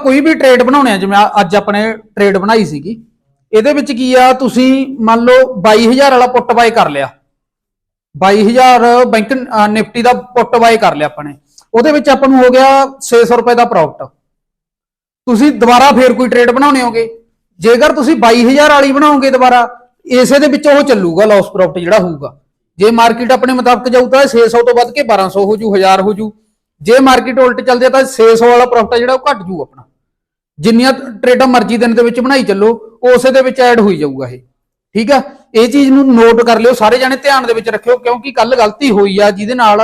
ਕੋਈ ਵੀ ਟ੍ਰੇਡ ਬਣਾਉਣੇ ਆ ਜਿਵੇਂ ਆ- ਅੱਜ ਆਪਣੇ ਟ੍ਰੇਡ ਬਣਾਈ ਸੀਗੀ ਇਹਦੇ ਵਿੱਚ ਕੀ ਆ ਤੁਸੀਂ ਮੰਨ ਲਓ 22000 ਵਾਲਾ ਪੁੱਟ ਬਾਏ ਕਰ ਲਿਆ। 22000 ਬੈਂਕ ਅ, ਨਿਫਟੀ ਦਾ ਪੁੱਟ ਬਾਏ ਕਰ ਲਿਆ ਆਪਾਂ ਨੇ। ਉਹਦੇ ਵਿੱਚ ਆਪਾਂ ਨੂੰ ਹੋ ਗਿਆ 600 ਰੁਪਏ ਦਾ ਪ੍ਰੋਫਿਟ ਤੁਸੀਂ ਦੁਬਾਰਾ ਫੇਰ ਕੋਈ ਟ੍ਰੇਡ ਬਣਾਉਣੇ ਹੋਗੇ। ਜੇਕਰ ਤੁਸੀਂ 22000 ਵਾਲੀ ਬਣਾਓਗੇ ਦੁਬਾਰਾ ਇਸੇ ਦੇ ਵਿੱਚ ਉਹ ਚੱਲੂਗਾ ਲਾਸ ਪ੍ਰੋਫਿਟ ਜਿਹੜਾ ਹੋਊਗਾ। ਜੇ ਮਾਰਕੀਟ ਆਪਣੇ ਮੁਤਾਬਕ ਜਾਊ ਤਾਂ 600 ਤੋਂ ਵੱਧ ਕੇ 1200 ਹੋ ਜੂ 1000 ਹੋ ਜੂ। ਜੇ ਮਾਰਕੀਟ ਉਲਟ ਚੱਲਦੀ ਆ ਤਾਂ 600 ਵਾਲਾ ਪ੍ਰੋਫਿਟ ਜਿਹੜਾ ਉਹ ਘਟ ਜੂ ਆਪਣਾ। ਜਿੰਨੀਆਂ ਟਰੇਡਾਂ ਮਰਜ਼ੀ ਦਿਨ ਦੇ ਵਿੱਚ ਬਣਾਈ ਚੱਲੋ, ਉਸੇ ਦੇ ਵਿੱਚ ਐਡ ਹੋਈ ਜਾਊਗਾ ਇਹ। ਠੀਕ ਆ? ਇਹ ਚੀਜ਼ ਨੂੰ ਨੋਟ ਕਰ ਲਿਓ, ਸਾਰੇ ਜਾਣੇ ਧਿਆਨ ਦੇ ਵਿੱਚ ਰੱਖਿਓ, ਕਿਉਂਕਿ ਕੱਲ ਗਲਤੀ ਹੋਈ ਆ, ਜਿਹਦੇ ਨਾਲ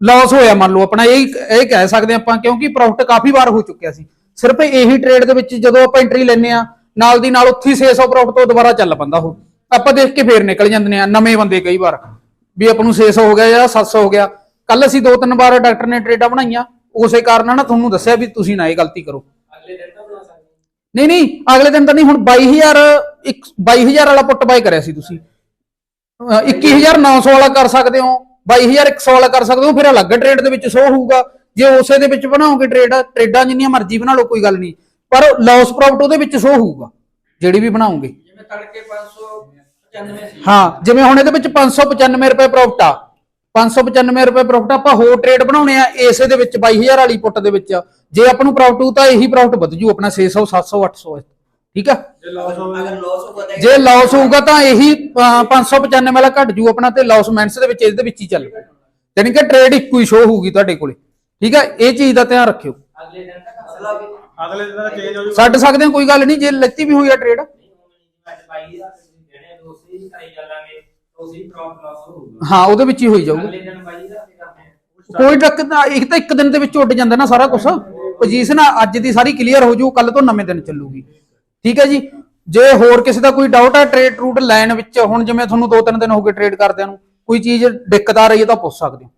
ਲਾਸ ਹੋਇਆ, ਮੰਨ ਲਓ ਆਪਣਾ, ਇਹ ਇਹ ਕਹਿ ਸਕਦੇ ਆਪਾਂ, ਕਿਉਂਕਿ ਪ੍ਰੋਫਿਟ ਕਾਫੀ ਵਾਰ ਹੋ ਚੁੱਕਿਆ ਸੀ। ਸਿਰਫ ਇਹੀ ਟ੍ਰੇਡ ਦੇ ਵਿੱਚ ਜਦੋਂ ਆਪਾਂ ਐਂਟਰੀ ਲੈਨੇ ਆ ਨਾਲ ਦੀ ਨਾਲ ਉੱਥੇ ਹੀ 600 ਪ੍ਰੋਫਿਟ ਤੋਂ ਦੁਬਾਰਾ ਚੱਲ ਪੈਂਦਾ ਉਹ। ਆਪਾਂ ਦੇਖ ਕੇ ਫੇਰ ਨਿਕਲ ਜਾਂਦੇ ਆ, ਨਵੇਂ ਬੰਦੇ ਕਈ ਵਾਰ, ਵੀ ਆਪਾਂ ਨੂੰ 600 ਹੋ ਗਿਆ ਜਾਂ 700 ਹੋ ਗਿਆ। ਕੱਲ ਅਸੀਂ ਦੋ ਤਿੰਨ ਵਾਰ ਡਾਕਟਰ ਨੇ ਟ੍ਰੇਡਾਂ ਬਣਾਈਆਂ, ਉਸੇ ਕਾਰਨ ਨਾ ਤੁਹਾਨੂੰ ਦੱਸਿਆ ਵੀ ਤੁਸੀਂ ਨਾ ਇਹ ਗਲਤੀ ਕਰੋ। ਅਗਲੇ ਦਿਨ ਨਹੀਂ ਨਹੀਂ ਅਗਲੇ ਦਿਨ ਤਾਂ ਨਹੀਂ ਹੁਣ 22000 ਇੱਕ 22000 ਵਾਲਾ ਪੁੱਟ ਬਾਈ ਕਰਿਆ ਸੀ ਤੁਸੀਂ। ਅਹ 21900 ਵਾਲਾ ਕਰ ਸਕਦੇ ਹੋ 22100 ਵਾਲਾ ਕਰ ਸਕਦੇ ਹੋ ਫਿਰ ਅਲੱਗ ਟ੍ਰੇਡ ਦੇ ਵਿੱਚ ਸ਼ੋ ਹੋਊਗਾ। ਜੇ ਉਸੇ ਦੇ ਵਿੱਚ ਬਣਾਓਗੇ ਟ੍ਰੇਡ ਟ੍ਰੇਡਾਂ ਜਿੰਨੀਆਂ ਮਰਜ਼ੀ ਬਣਾ ਲਓ ਕੋਈ ਗੱਲ ਨਹੀਂ। ਪਰ ਲਾਸ ਪ੍ਰੋਫਿਟ ਉਹਦੇ ਵਿੱਚ ਸ਼ੋ ਹੋਊਗਾ ਜਿਹੜੀ ਵੀ ਬਣਾਓਗੇ। ਜਿਵੇਂ ਤੜਕੇ 595 ਸੀ ਹਾਂ ਜਿਵੇਂ ਹੁਣ ਇਹਦੇ ਵਿੱਚ 595 ਰੁਪਏ ਪ੍ਰੋਫਿਟ ਆ। 595 ਰੁਪਏ ਪ੍ਰੋਫਿਟ ਆਪਾਂ ਹੋਰ ਟ੍ਰੇਡ ਬਣਾਉਣੇ ਆ ਇਸੇ ਦੇ ਵਿੱਚ 22000 ਵਾਲੀ ਪੁੱਟ ਦੇ ਵਿੱਚ। ਜੇ ਆਪਾਂ ਨੂੰ ਪ੍ਰੋਫਿਟ ਹੋਊ ਤਾਂ ਇਹੀ ਪ੍ਰੋਫਿਟ ਵਧ ਜੂ ਆਪਣਾ 600 700 800 ਠੀਕ ਆ? ਜੇ ਲਾਸ ਹੋਊਗਾ ਤਾਂ ਇਹੀ ਅਹ, 595 ਵਾਲਾ ਘਟ ਜੂ ਆਪਣਾ ਤੇ ਲਾਸ ਮੈਂਟਸ ਦੇ ਵਿੱਚ ਇਹਦੇ ਵਿੱਚ ਹੀ ਚੱਲ। ਯਾਨੀ ਕਿ ਟ੍ਰੇਡ ਇੱਕੋ ਹੀ ਸ਼ੋ ਹੋਊਗੀ ਤੁਹਾਡੇ ਕੋਲੇ। ਠੀਕ ਆ? ਇਹ ਚੀਜ਼ ਦਾ ਧਿਆਨ ਰੱਖਿਓ। ਅਗਲੇ ਦਿਨ ਤੱਕ ਅਗਲੇ ਦਿਨ ਦਾ ਚੇਂਜ ਹੋ ਜੂ। ਛੱਡ ਸਕਦੇ ਹਾਂ ਕੋਈ ਗੱਲ ਨਹੀਂ। ਜੇ ਲੱਤੀ ਵੀ ਹੋਈ ਆ ਟ੍ਰੇਡ ਅੱਜ ਬਾਈ ਦਾ ਤੁਸੀਂ ਦੇਣੇ ਦੋਸਤੀ ਕਰੀ ਚੱਲਾਂਗੇ ਉਸੇ ਪ੍ਰੋਫਿਟ ਲਾਸ ਹੋਊਗਾ। ਹਾਂ ਉਹਦੇ ਵਿੱਚ ਹੀ ਹੋਈ ਜਾਊਗਾ। ਅਗਲੇ ਦਿਨ ਬਾਈ ਦਾ ਕਰਦੇ ਕੋਈ ਇੱਕ ਤਾਂ ਇੱਕ ਦਿਨ ਦੇ ਵਿੱਚ ਉੱਡ ਜਾਂਦਾ ਨਾ ਸਾਰਾ ਕੁਝ ਪੋਜੀਸ਼ਨ ਅੱਜ ਦੀ ਸਾਰੀ ਕਲੀਅਰ ਹੋ ਜੂ ਕੱਲ ਤੋਂ ਨਵੇਂ ਦਿਨ ਚੱਲੂਗੀ। ਠੀਕ ਹੈ ਜੀ? ਜੇ ਹੋਰ ਕਿਸੇ ਦਾ ਕੋਈ ਡਾਊਟ ਹੈ ਟ੍ਰੇਡ ਰੂਟ ਲਾਈਨ ਵਿੱਚ ਹੁਣ ਜਿਵੇਂ ਤੁਹਾਨੂੰ ਦੋ ਤਿੰਨ ਦਿਨ ਹੋ ਗਏ ਟ੍ਰੇਡ ਕਰਦਿਆਂ ਨੂੰ ਕੋਈ ਚੀਜ਼ ਦਿੱਕਤ ਆ ਰਹੀ ਹੈ ਤਾਂ ਪੁੱਛ ਸਕਦੇ ਹੋ।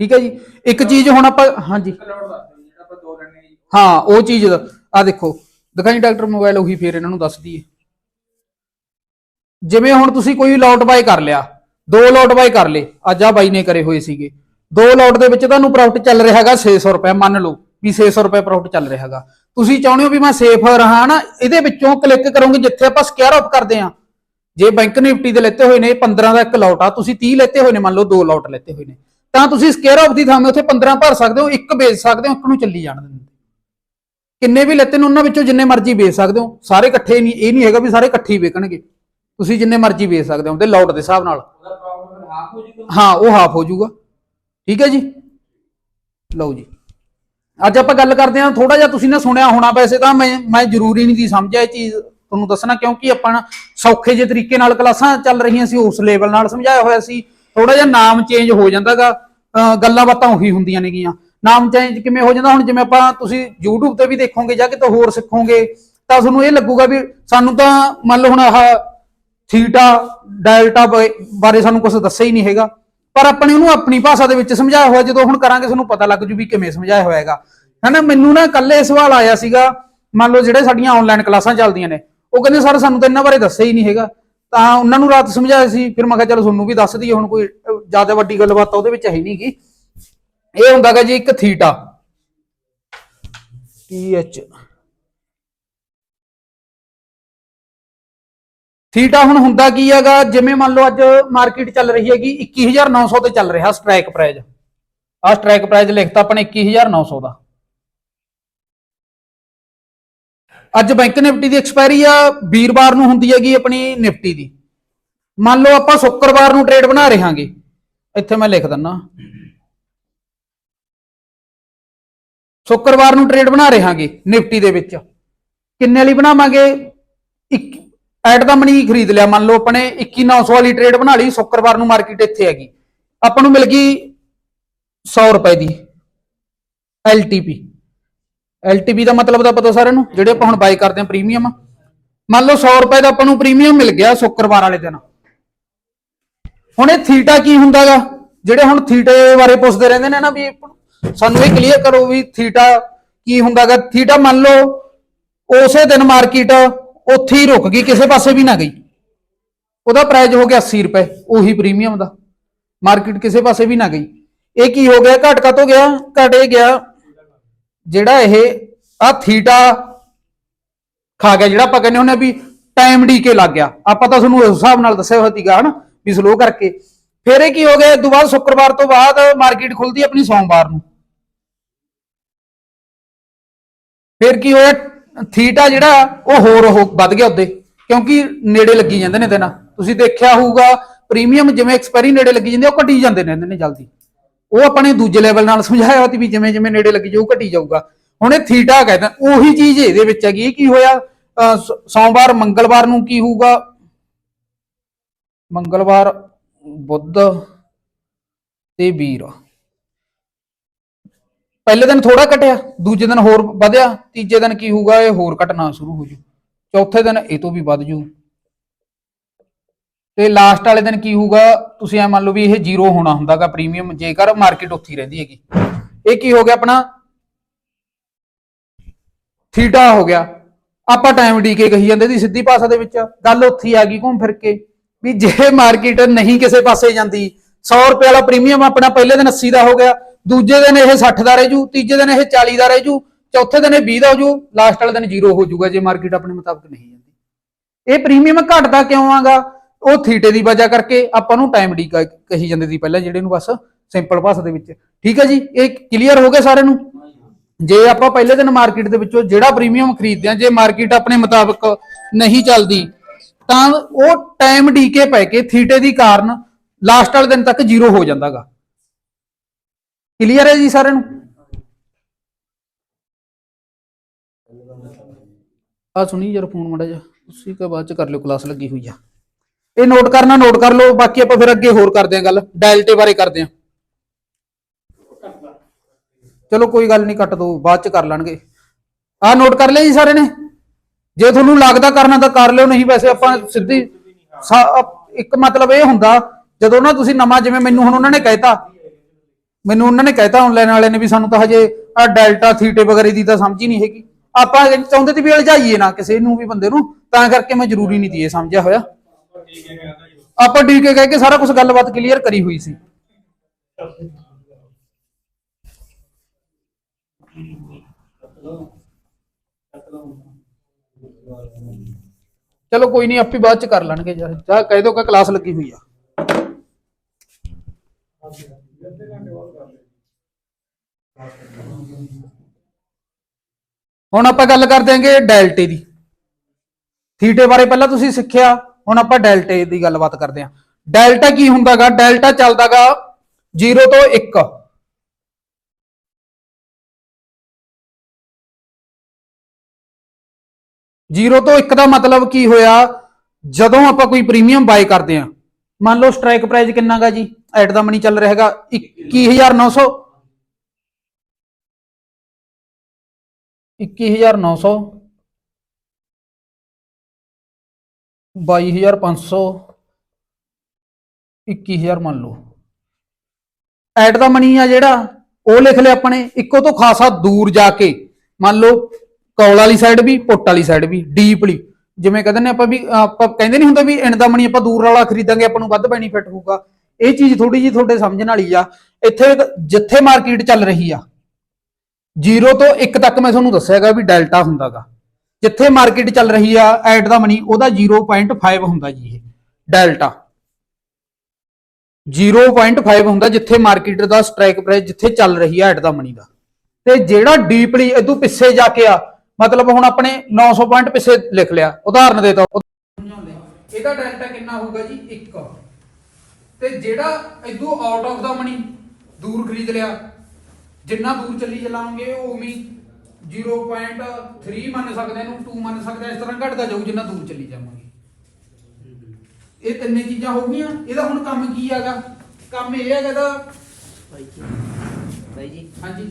ਠੀਕ ਹੈ ਜੀ? ਇੱਕ ਚੀਜ਼ ਹੁਣ ਆਪਾਂ ਹਾਂਜੀ। ਹਾਂ ਉਹ ਚੀਜ਼ ਆ ਦੇਖੋ ਦਿਖਾਈ ਡਾਕਟਰ ਮੋਬਾਈਲ ਉਹੀ ਫੇਰ ਇਹਨਾਂ ਨੂੰ ਦੱਸ ਦਈਏ। ਜਿਵੇਂ ਹੁਣ ਤੁਸੀਂ ਕੋਈ ਲੋਟ ਬਾਈ ਕਰ ਲਿਆ, ਦੋ ਲੋਟ ਬਾਈ ਕਰ ਲਏ, ਅੱਜ ਆ ਬਾਈ ਨੇ ਕਰੇ ਹੋਏ ਸੀਗੇ। ਦੋ ਲੋਟ ਦੇ ਵਿੱਚ ਤੁਹਾਨੂੰ ਪ੍ਰੋਫਿਟ ਚੱਲ ਰਿਹਾ ਹੈਗਾ 600 ਰੁਪਏ, ਮੰਨ ਲਓ ਵੀ 600 ਰੁਪਏ ਪ੍ਰੋਫਿਟ ਚੱਲ ਰਿਹਾ ਹੈਗਾ। ਤੁਸੀਂ ਚਾਹੁੰਦੇ ਹੋ ਵੀ ਮੈਂ ਸੇਫ ਰਹਾ ਨਾ ਇਹਦੇ ਵਿੱਚੋਂ ਕਲਿੱਕ ਕਰੋਗੇ ਜਿੱਥੇ ਆਪਾਂ ਸਕੇਅਰ ਆਫ ਕਰਦੇ ਆ ਜੇ ਬੈਂਕ ਨਿਫਟੀ ਦੇ ਲੈਤੇ ਹੋਏ ਨੇ 15 ਦਾ ਇੱਕ ਲੋਟ ਆ, ਤੁਸੀਂ 30 ਲੈਤੇ ਹੋਏ ਨੇ, ਮੰਨ ਲਓ ਦੋ ਲੋਟ ਲੈਤੇ ਹੋਏ ਨੇ। ਤਾਂ ਤੁਸੀਂ ਸਕੇਅਰ ਆਫ ਦੀ ਥਾਂ ਉੱਥੇ 15 ਭਰ ਸਕਦੇ ਹੋ, ਇੱਕ ਵੇਚ ਸਕਦੇ ਹੋ, ਇੱਕ ਨੂੰ ਚੱਲੀ ਜਾਣ ਦਿੰਦੇ। ਕਿੰਨੇ ਵੀ ਲੈਤੇ ਨੇ, ਉਹਨਾਂ ਵਿੱਚੋਂ ਜਿੰਨੇ ਮਰਜ਼ੀ ਵੇਚ ਸਕਦੇ ਹੋ। ਸਾਰੇ ਇਕੱਠੇ ਨਹੀਂ, ਇਹ ਨਹੀਂ ਹੈਗਾ ਵੀ ਸਾਰੇ ਇਕੱਠੇ ਹੀ ਵੇਚਣਗੇ। ਤੁਸੀਂ ਜਿੰਨੇ ਮਰਜ਼ੀ ਵੇਚ ਸਕਦੇ ਹੋ ਤੇ ਲੋਟ ਦੇ ਹਿਸਾਬ ਨਾਲ। ਉਹਦਾ ਪ੍ਰੋਫਿਟ ਹਾਫ ਹੋ ਜੂਗਾ ਹਾਂ ਉਹ ਹਾਫ ਹੋ ਜਾਊਗਾ। ਠੀਕ ਹੈ ਜੀ? ਲਓ ਜੀ। ਅੱਜ ਆਪਾਂ ਗੱਲ ਕਰਦੇ ਹਾਂ ਥੋੜਾ ਜਿਹਾ ਤੁਸੀਂ ਨੇ ਸੁਣਿਆ ਹੋਣਾ ਵੈਸੇ ਤਾਂ ਮੈਂ ਮੈਂ ਜ਼ਰੂਰੀ ਨਹੀਂ ਦੀ ਸਮਝਿਆ ਇਹ ਚੀਜ਼। ਤੁਹਾਨੂੰ ਦੱਸਣਾ ਕਿਉਂਕਿ ਆਪਾਂ ਸੌਖੇ ਜਿਹੇ ਤਰੀਕੇ ਨਾਲ ਕਲਾਸਾਂ ਚੱਲ ਰਹੀਆਂ ਸੀ, ਉਸ ਲੈਵਲ ਨਾਲ ਸਮਝਾਇਆ ਹੋਇਆ ਸੀ। ਥੋੜਾ ਜਿਹਾ ਨਾਮ ਚੇਂਜ ਹੋ ਜਾਂਦਾਗਾ। ਗੱਲਾਂ ਬਾਤਾਂ ਉਹੀ ਹੁੰਦੀਆਂ ਨੇਗੀਆਂ। ਨਾਮ ਚੇਂਜ ਕਿਵੇਂ ਹੋ ਜਾਂਦਾ? ਹੁਣ ਜਿਵੇਂ ਆਪਾਂ ਤੁਸੀਂ YouTube ਤੇ ਵੀ ਦੇਖੋਗੇ ਜਾਂ ਕਿਤੇ ਹੋਰ ਸਿੱਖੋਗੇ, ਤਾਂ ਤੁਹਾਨੂੰ ਇਹ ਲੱਗੂਗਾ ਵੀ ਸਾਨੂੰ ਤਾਂ ਮੰਨ ਲਓ ਹੁਣ ਆਹ ਥੀਟਾ, ਡੈਲਟਾ ਬਾਰੇ ਸਾਨੂੰ ਕੁਝ ਦੱਸਿਆ ਹੀ ਨਹੀਂ ਹੈਗਾ। ਪਰ ਆਪਾਂ ਨੇ ਉਹਨੂੰ ਆਪਣੀ ਭਾਸ਼ਾ ਦੇ ਵਿੱਚ ਸਮਝਾਇਆ ਹੋਇਆ, ਜਦੋਂ ਹੁਣ ਕਰਾਂਗੇ ਤੁਹਾਨੂੰ ਪਤਾ ਲੱਗ ਜੂ ਵੀ ਕਿਵੇਂ ਸਮਝਾਇਆ ਹੋਇਆ ਹੈਗਾ ਹਨਾ, ਮੈਨੂੰ ਨਾ ਕੱਲੇ ਸਵਾਲ ਆਇਆ ਸੀਗਾ, ਮੰਨ ਲਓ ਜਿਹੜੇ ਸਾਡੀਆਂ ਆਨਲਾਈਨ ਕਲਾਸਾਂ ਚੱਲਦੀਆਂ ਨੇ, ਉਹ ਕਹਿੰਦੇ, ਸਰ, ਸਾਨੂੰ ਤਾਂ ਇਹਨਾਂ ਬਾਰੇ ਦੱਸਿਆ ਹੀ ਨਹੀਂ ਹੈਗਾ। ਤਾਂ ਉਹਨਾਂ ਨੂੰ ਰਾਤ ਸਮਝਾਇਆ ਸੀ, ਫਿਰ ਮੈਂ ਕਿਹਾ, ਚਲੋ ਤੁਹਾਨੂੰ ਵੀ ਦੱਸ ਦਈਏ, ਹੁਣ ਕੋਈ ਜ਼ਿਆਦਾ ਵੱਡੀ ਗੱਲਬਾਤ ਤਾਂ ਉਹਦੇ ਵਿੱਚ ਹੈ ਨਹੀਂ ਨਹੀਂਗੀ ਇਹ ਹੁੰਦਾਗਾ ਜੀ ਇੱਕ ਥੀਟਾ। ਟੀ ਐਚ ਥੀਟਾ ਹੁਣ ਹੁੰਦਾ ਕੀ ਹੈਗਾ? ਜਿਵੇਂ ਮੰਨ ਲਓ ਅੱਜ ਮਾਰਕੀਟ ਚੱਲ ਰਹੀ ਹੈਗੀ 21900 ਤੇ ਚੱਲ ਰਿਹਾ ਸਟ੍ਰਾਈਕ ਪ੍ਰਾਈਜ਼ ਆ ਸਟ੍ਰਾਈਕ ਪ੍ਰਾਈਜ਼ ਲਿਖਤਾ ਆਪਣੇ 21900 ਦਾ। ਅੱਜ ਬੈਂਕ ਨਿਫਟੀ ਦੀ ਐਕਸਪਾਇਰੀ ਆ, ਵੀਰਵਾਰ ਨੂੰ ਹੁੰਦੀ ਹੈਗੀ ਆਪਣੀ ਨਿਫਟੀ ਦੀ। ਮੰਨ ਲਓ ਆਪਾਂ ਸ਼ੁੱਕਰਵਾਰ ਨੂੰ ਟ੍ਰੇਡ ਬਣਾ ਰਹੇ ਹਾਂਗੇ। ਇੱਥੇ ਮੈਂ ਲਿਖ ਦਿੰਨਾ। ਸ਼ੁੱਕਰਵਾਰ ਨੂੰ ਟ੍ਰੇਡ ਬਣਾ ਰਹੇ ਹਾਂਗੇ ਨਿਫਟੀ ਦੇ ਵਿੱਚ। ਕਿੰਨੇ ਲਈ ਬਣਾਵਾਂਗੇ? ਇੱਕ ਐਟ ਦਾ ਮਨੀ ਖਰੀਦ ਲਿਆ, ਮੰਨ ਲਓ ਆਪਣੇ 21900 ਵਾਲੀ ਟ੍ਰੇਡ ਬਣਾ ਲਈ, ਸ਼ੁੱਕਰਵਾਰ ਨੂੰ ਮਾਰਕੀਟ ਇੱਥੇ ਹੈਗੀ। ਆਪਾਂ ਨੂੰ ਮਿਲ ਗਈ 100 ਰੁਪਏ ਦੀ LTP LTP ਦਾ ਮਤਲਬ ਤਾਂ ਪਤਾ ਸਾਰਿਆਂ ਨੂੰ, ਜਿਹੜੇ ਆਪਾਂ ਹੁਣ ਬਾਈ ਕਰਦੇ ਹਾਂ ਪ੍ਰੀਮੀਅਮ ਮੰਨ ਲਓ 100 ਰੁਪਏ ਦਾ ਆਪਾਂ ਨੂੰ ਪ੍ਰੀਮੀਅਮ ਮਿਲ ਗਿਆ ਸ਼ੁੱਕਰਵਾਰ ਵਾਲੇ ਦਿਨ। ਹੁਣ ਇਹ ਥੀਟਾ ਕੀ ਹੁੰਦਾਗਾ? ਜਿਹੜੇ ਹੁਣ ਥੀਟੇ ਬਾਰੇ ਪੁੱਛਦੇ ਰਹਿੰਦੇ ਨੇ ਨਾ ਵੀ ਸਾਨੂੰ ਇਹ ਕਲੀਅਰ ਕਰੋ ਵੀ ਥੀਟਾ ਕੀ ਹੁੰਦਾਗਾ। ਥੀਟਾ ਮੰਨ ਲਓ, ਉਸੇ ਦਿਨ ਮਾਰਕੀਟ ਉੱਥੇ ਹੀ ਰੁਕ ਗਈ, ਕਿਸੇ ਪਾਸੇ ਵੀ ਨਾ ਗਈ। ਉਹਦਾ ਪ੍ਰਾਈਜ਼ ਹੋ ਗਿਆ 80 ਰੁਪਏ, ਉਹੀ ਪ੍ਰੀਮੀਅਮ ਦਾ। ਮਾਰਕੀਟ ਕਿਸੇ ਪਾਸੇ ਵੀ ਨਾ ਗਈ। ਇਹ ਕੀ ਹੋ ਗਿਆ? ਘਟ ਕਤ ਗਿਆ, ਘਟ ਇਹ ਗਿਆ, ਜਿਹੜਾ ਇਹ ਆ ਥੀਟਾ ਖਾ ਗਿਆ, ਜਿਹੜਾ ਆਪਾਂ ਕਹਿੰਦੇ ਹੁੰਦੇ ਆ ਵੀ ਟਾਈਮ ਡੀ ਕੇ ਲੱਗ ਗਿਆ। ਆਪਾਂ ਤਾਂ ਤੁਹਾਨੂੰ ਉਸ ਹਿਸਾਬ ਨਾਲ ਦੱਸਿਆ ਹੋਇਆ ਸੀਗਾ, ਹਨਾ, ਵੀ ਸਲੋ ਕਰਕੇ। ਫਿਰ ਇਹ ਕੀ ਹੋ ਗਿਆ? ਇਹ ਤੋਂ ਬਾਅਦ ਸ਼ੁੱਕਰਵਾਰ ਤੋਂ ਬਾਅਦ ਮਾਰਕੀਟ ਖੁੱਲਦੀ ਆਪਣੀ ਸੋਮਵਾਰ ਨੂੰ। ਫਿਰ ਕੀ ਹੋਇਆ? ਥੀਟਾ ਜਿਹੜਾ, ਉਹ ਹੋਰ ਹੋ ਵੱਧ ਗਿਆ ਉੱਤੇ, ਕਿਉਂਕਿ ਨੇੜੇ ਲੱਗੀ ਜਾਂਦੇ ਨੇ ਦਿਨ ਤੁਸੀਂ ਦੇਖਿਆ ਹੋਊਗਾ ਪ੍ਰੀਮੀਅਮ ਜਿਵੇਂ ਐਕਸਪਾਇਰੀ ਨੇੜੇ ਲੱਗੀ ਜਾਂਦੇ ਉਹ ਘਟੀ ਜਾਂਦੇ ਨੇ ਇਹਦੇ ਨੇ ਜਲਦੀ। ਉਹ ਆਪਣੇ ਦੂਜੇ ਲੈਵਲ ਨਾਲ ਸਮਝਾਇਆ ਹੋਇਆ ਵੀ ਜਿਵੇਂ ਜਿਵੇਂ ਨੇੜੇ ਲੱਗੀ ਜਾਊ ਘਟੀ ਜਾਊਗਾ। ਹੁਣ ਇਹ ਥੀਟਾ ਕਹਿੰਦਾ, ਉਹੀ ਚੀਜ਼ ਇਹਦੇ ਵਿੱਚ ਹੈਗੀ ਇਹ ਕੀ ਹੋਇਆ? ਅਹ ਸੋਮਵਾਰ, ਮੰਗਲਵਾਰ ਨੂੰ ਕੀ ਹੋਊਗਾ? ਮੰਗਲਵਾਰ, ਬੁੱਧ ਤੇ ਵੀਰ। ਪਹਿਲੇ ਦਿਨ ਥੋੜਾ ਘਟਿਆ ਦੂਜੇ ਦਿਨ ਹੋਰ ਵਧਿਆ, ਤੀਜੇ ਦਿਨ ਕੀ ਹੋਊਗਾ, ਇਹ ਹੋਰ ਘਟਣਾ ਸ਼ੁਰੂ ਹੋ ਜੂ। ਚੌਥੇ ਦਿਨ ਇਹ ਤੋਂ ਵੀ ਵੱਧ ਜੂ। ਤੇ ਲਾਸਟ ਵਾਲੇ ਦਿਨ ਕੀ ਹੋਊਗਾ, ਤੁਸੀਂ ਐ ਮੰਨ ਲਓ ਵੀ ਇਹ ਜ਼ੀਰੋ ਹੋਣਾ ਹੁੰਦਾਗਾ ਪ੍ਰੀਮੀਅਮ ਜੇਕਰ ਮਾਰਕੀਟ ਉੱਥੇ ਹੀ ਰਹਿੰਦੀ ਹੈਗੀ। ਇਹ ਕੀ ਹੋ ਗਿਆ ਆਪਣਾ? ਥੀਟਾ ਹੋ ਗਿਆ। ਆਪਾਂ ਟਾਈਮ ਡੀ ਕੇ ਕਹੀ ਜਾਂਦੇ ਸੀ ਸਿੱਧੀ ਭਾਸ਼ਾ ਦੇ ਵਿੱਚ, ਗੱਲ ਉੱਥੇ ਆ ਗਈ ਘੁੰਮ ਫਿਰ ਕੇ। ਵੀ ਜੇ ਮਾਰਕੀਟ ਨਹੀਂ ਕਿਸੇ ਪਾਸੇ ਜਾਂਦੀ 100 ਰੁਪਏ ਵਾਲਾ ਪ੍ਰੀਮੀਅਮ ਆਪਣਾ ਪਹਿਲੇ ਦਿਨ 80 ਦਾ ਹੋ ਗਿਆ। ਦੂਜੇ ਦਿਨ ਇਹ 60 ਦਾ ਰਹਿ ਜੂ, ਤੀਜੇ ਦਿਨ ਇਹ 40 ਦਾ ਰਹਿ ਜੂ, ਚੌਥੇ ਦਿਨ ਇਹ 20 ਦਾ ਹੋ ਜੂ ਲਾਸਟ ਵਾਲੇ ਦਿਨ ਜ਼ੀਰੋ ਹੋ ਜੂਗਾ ਜੇ ਮਾਰਕੀਟ ਆਪਣੇ ਮੁਤਾਬਕ ਨਹੀਂ ਜਾਂਦੀ। ਇਹ ਪ੍ਰੀਮੀਅਮ ਘਟਦਾ ਕਿਉਂ ਆਗਾ? ਉਹ ਥੀਟੇ ਦੀ ਵਜ੍ਹਾ ਕਰਕੇ ਆਪਾਂ ਨੂੰ ਟਾਈਮ ਡੀ ਕਹੀ ਜਾਂਦੇ ਸੀ ਪਹਿਲਾਂ ਜਿਹੜੇ ਨੂੰ ਬਸ ਸਿੰਪਲ ਭਾਸ਼ਾ ਦੇ ਵਿੱਚ। ਠੀਕ ਹੈ ਜੀ? ਇਹ ਕਲੀਅਰ ਹੋ ਗਿਆ ਸਾਰਿਆਂ ਨੂੰ? ਜੇ ਆਪਾਂ ਪਹਿਲੇ ਦਿਨ ਮਾਰਕੀਟ ਦੇ ਵਿੱਚੋਂ ਜਿਹੜਾ ਪ੍ਰੀਮੀਅਮ ਖਰੀਦਦੇ ਆ ਜੇ ਮਾਰਕੀਟ ਆਪਣੇ ਮੁਤਾਬਕ ਨਹੀਂ ਚੱਲਦੀ, ਤਾਂ ਉਹ ਟਾਈਮ ਡੀਕੇ ਪੈ ਕੇ ਥੀਟੇ ਦੀ ਕਾਰਨ ਲਾਸਟ ਵਾਲੇ ਦਿਨ ਤੱਕ ਜ਼ੀਰੋ ਹੋ ਜਾਂਦਾਗਾ। ਕਲੀਅਰ ਹੈ ਜੀ ਸਾਰਿਆਂ ਨੂੰ? ਆ ਸੁਣੀ ਜਰਾ ਫੋਨ ਮੜਾ ਜਾ ਉਸੇ ਕੇ ਬਾਅਦ ਚ ਕਰ ਲਿਓ ਕਲਾਸ ਲੱਗੀ ਹੋਈ ਆ। ਇਹ ਨੋਟ ਕਰਨਾ ਨੋਟ ਕਰ ਲਓ। ਬਾਕੀ ਆਪਾਂ ਫਿਰ ਅੱਗੇ ਹੋਰ ਕਰਦੇ ਆਂ ਗੱਲ। ਡੈਲਟੇ ਬਾਰੇ ਕਰਦੇ ਆਂ ਚਲੋ ਕੋਈ ਗੱਲ ਨਹੀਂ, ਕੱਟ ਦੋ। ਬਾਅਦ ਚ ਕਰ ਲੈਣਗੇ। ਆਹ ਨੋਟ ਕਰ ਲਿਆ ਜੀ ਸਾਰਿਆਂ ਨੇ? ਜੇ ਤੁਹਾਨੂੰ ਲੱਗਦਾ ਕਰਨਾ ਤਾਂ ਕਰ ਲਿਓ, ਨਹੀਂ ਵੈਸੇ ਆਪਾਂ ਸਿੱਧੀ ਇੱਕ ਮਤਲਬ ਇਹ ਹੁੰਦਾ, ਜਦੋਂ ਨਾ ਤੁਸੀਂ ਨਵਾਂ ਜਿਵੇਂ ਮੈਨੂੰ ਹੁਣ ਉਹਨਾਂ ਨੇ ਕਹਿਤਾ ਮੈਨੂੰ ਉਹਨਾਂ ਨੇ ਕਹਿਤਾ ਆਨਲਾਈਨ ਵਾਲਿਆਂ ਨੇ ਵੀ ਸਾਨੂੰ ਤਾਂ ਹਜੇ ਆ ਡੈਲਟਾ ਥੀਟੇ ਵਗੈਰੇ ਦੀ ਤਾਂ ਸਮਝ ਹੀ ਨਹੀਂ ਹੈਗੀ। ਆਪਾਂ ਚਾਹੁੰਦੇ ਤੇ ਵੀ ਅਲਝਾਈਏ ਨਾ ਕਿਸੇ ਨੂੰ ਵੀ ਬੰਦੇ ਨੂੰ, ਤਾਂ ਕਰਕੇ ਮੈਂ ਜ਼ਰੂਰੀ ਨਹੀਂ ਦੀ ਸਮਝਿਆ ਹੋਇਆ। ਆਪਾਂ ਡੀਕੇ ਕਹਿ ਕੇ ਸਾਰਾ ਕੁਝ ਗੱਲਬਾਤ ਕਲੀਅਰ ਕਰੀ ਹੋਈ ਸੀ। ਚਲੋ ਕੋਈ ਨਹੀਂ, ਆਪੇ ਬਾਅਦ ਚ ਕਰ ਲੈਣਗੇ ਯਾਰ। ਚਾਹ ਕਹਿ ਦੋ ਕਿ ਕਲਾਸ ਲੱਗੀ ਹੋਈ ਆ। ਹੁਣ ਆਪਾਂ ਗੱਲ ਕਰਦੇ ਹਾਂਗੇ ਡੈਲਟੇ ਦੀ। ਥੀਟੇ ਬਾਰੇ ਪਹਿਲਾਂ ਤੁਸੀਂ ਸਿੱਖਿਆ, ਹੁਣ ਆਪਾਂ ਡੈਲਟੇ ਦੀ ਗੱਲਬਾਤ ਕਰਦੇ ਹਾਂ। ਡੈਲਟਾ ਕੀ ਹੁੰਦਾਗਾ? ਡੈਲਟਾ ਚੱਲਦਾਗਾ 0 ਤੋਂ 1 0 ਤੋਂ 1 ਦਾ ਮਤਲਬ ਕੀ ਹੋਇਆ? ਜਦੋਂ ਆਪਾਂ ਕੋਈ ਪ੍ਰੀਮੀਅਮ ਬਾਈ ਕਰਦੇ ਆਂ ਮੰਨ ਲਓ ਸਟ੍ਰਾਈਕ ਪ੍ਰਾਈਸ ਕਿੰਨਾਗਾ ਜੀ? ਐਟ ਦਾ ਮਨੀ ਚੱਲ ਰਿਹਾ ਹੈਗਾ 21900 21900 22500 21000 ਮੰਨ ਲਓ। ਐਟ ਦਾ ਮਨੀ ਆ ਜਿਹੜਾ, ਉਹ ਲਿਖ ਲਿਆ ਆਪਾਂ ਨੇ ਇੱਕੋ ਤੋਂ ਖਾਸਾ ਦੂਰ ਜਾ ਕੇ, ਮੰਨ ਲਓ ਕੌਲ ਵਾਲੀ ਸਾਈਡ ਵੀ, ਪੁੱਟ ਵਾਲੀ ਸਾਈਡ ਵੀ ਡੀਪਲੀ ਜਿਵੇਂ ਕਹਿੰਦੇ ਨੇ ਆਪਾਂ ਵੀ, ਆਪਾਂ ਕਹਿੰਦੇ ਨਹੀਂ ਹੁੰਦਾ ਵੀ ਐਂਡ ਦਾ ਮਨੀ ਆਪਾਂ ਦੂਰ ਵਾਲਾ ਖਰੀਦਾਂਗੇ, ਆਪਾਂ ਨੂੰ ਵੱਧ ਬੈਨੀਫਿਟ ਹੋਊਗਾ। ਇਹ ਚੀਜ਼ ਥੋੜੀ ਜੀ ਤੁਹਾਡੇ ਸਮਝਣ ਵਾਲੀ ਆ। ਇੱਥੇ ਜਿੱਥੇ ਮਾਰਕੀਟ ਚੱਲ ਰਹੀ ਆ 0 ਤੋਂ 1 ਤੱਕ ਮੈਂ ਤੁਹਾਨੂੰ ਦੱਸਿਆਗਾ ਵੀ ਡੈਲਟਾ ਹੁੰਦਾਗਾ। ਜਿੱਥੇ ਮਾਰਕੀਟ ਚੱਲ ਰਹੀ ਆ, ਐਟ ਦਾ ਮਨੀ, ਉਹਦਾ 0.5 ਹੁੰਦਾ ਜੀ ਇਹ, ਡੈਲਟਾ। 0.5 ਹੁੰਦਾ ਜਿੱਥੇ ਮਾਰਕੀਟ ਦਾ ਸਟ੍ਰਾਈਕ ਪ੍ਰਾਈਸ ਜਿੱਥੇ ਚੱਲ ਰਹੀ ਆ, ਐਟ ਦਾ ਮਨੀ ਦਾ। ਤੇ ਜਿਹੜਾ ਡੀਪਲੀ ਇਦੋਂ ਪਿੱਛੇ ਜਾ ਕੇ ਆ, ਮਤਲਬ ਹੁਣ ਆਪਣੇ 900 ਪੁਆਇੰਟ ਪਿੱਛੇ ਲਿਖ ਲਿਆ, ਉਦਾਹਰਨ ਦੇ ਤੌਰ ਇਹਦਾ ਡੈਲਟਾ ਕਿੰਨਾ ਹੋਊਗਾ ਜੀ? 1 ਤੇ ਜਿਹੜਾ ਇਦੋਂ ਆਊਟ ਆਫ ਦਾ ਮਨੀ ਦੂਰ ਖਰੀਦ ਲਿਆ ਜਿੰਨਾ ਦੂਰ ਚੱਲੀ ਚਲਾਵਾਂਗੇ ਉਹ ਉਵੇਂ ਹੀ 0.3 ਮੰਨ ਸਕਦੇ ਇਹਨੂੰ 2 ਮੰਨ ਸਕਦੇ ਇਸ ਤਰ੍ਹਾਂ ਘਟਦਾ ਜਾਊ ਜਿੰਨਾ ਦੂਰ ਚੱਲੀ ਜਾਵਾਂਗੇ। ਇਹ ਤਿੰਨੇ ਚੀਜ਼ਾਂ ਹੋ ਗਈਆਂ ਇਹਦਾ ਹੁਣ ਕੰਮ ਕੀ ਹੈਗਾ? ਕੰਮ ਇਹ ਹੈਗਾ ਇਹਦਾ ਭਾਈ ਜੀ ਭਾਈ ਜੀ। ਹਾਂਜੀ।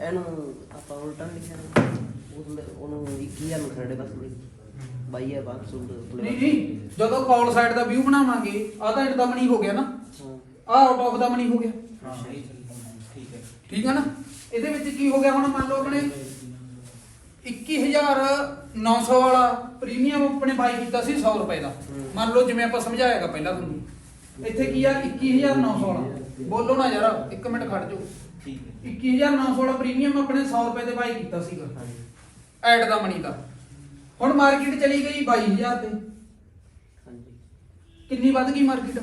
ਇਹਨੂੰ ਆਪਾਂ ਉਲਟਾ ਲਿਖਿਆ। ਉਹਨੂੰ ਉਹਨੂੰ 21000 ਨੂੰ ਖੜੇ ਬਸ ਲਈ ਬਾਈ ਹੈ ਬਾਤ ਸੁਣ ਨਹੀਂ ਨਹੀਂ ਜਦੋਂ ਕਾਲ ਸਾਈਡ ਦਾ ਵਿਊ ਬਣਾਵਾਂਗੇ ਆਹ ਤਾਂ ਐਂਡ ਦਾ ਮਨੀ ਹੋ ਗਿਆ ਨਾ। ਆਹ ਆਊਟ ਆਫ ਦਾ ਮਨੀ ਹੋ ਗਿਆ। ਠੀਕ ਹੈ ਠੀਕ ਹੈ ਨਾ? ਇਹਦੇ ਵਿੱਚ ਕੀ ਹੋ ਗਿਆ ਹੁਣ ਮੰਨ ਲਓ ਆਪਣੇ 21900 ਵਾਲਾ ਪ੍ਰੀਮੀਅਮ ਆਪਣੇ ਬਾਈ ਕੀਤਾ ਸੀ 100 ਰੁਪਏ ਦਾ। ਮੰਨ ਲਓ ਜਿਵੇਂ ਆਪਾਂ ਸਮਝਾਇਆਗਾ ਪਹਿਲਾਂ ਤੁਹਾਨੂੰ। ਇੱਥੇ ਕੀ ਆ? 21900 ਵਾਲਾ। ਬੋਲੋ ਨਾ ਯਾਰ ਇੱਕ ਮਿੰਟ ਖੜ ਜਾਓ। ਠੀਕ ਹੈ 21900 ਵਾਲਾ ਪ੍ਰੀਮੀਅਮ ਆਪਣੇ 100 ਰੁਪਏ ਤੇ ਬਾਈ ਕੀਤਾ ਸੀਗਾ। ਐਡ ਦਾ ਮਨੀ ਦਾ। ਹੁਣ ਮਾਰਕੀਟ ਚਲੀ ਗਈ 22000 ਤੇ। ਹਾਂਜੀ। ਕਿੰਨੀ ਵੱਧ ਗਈ ਮਾਰਕੀਟ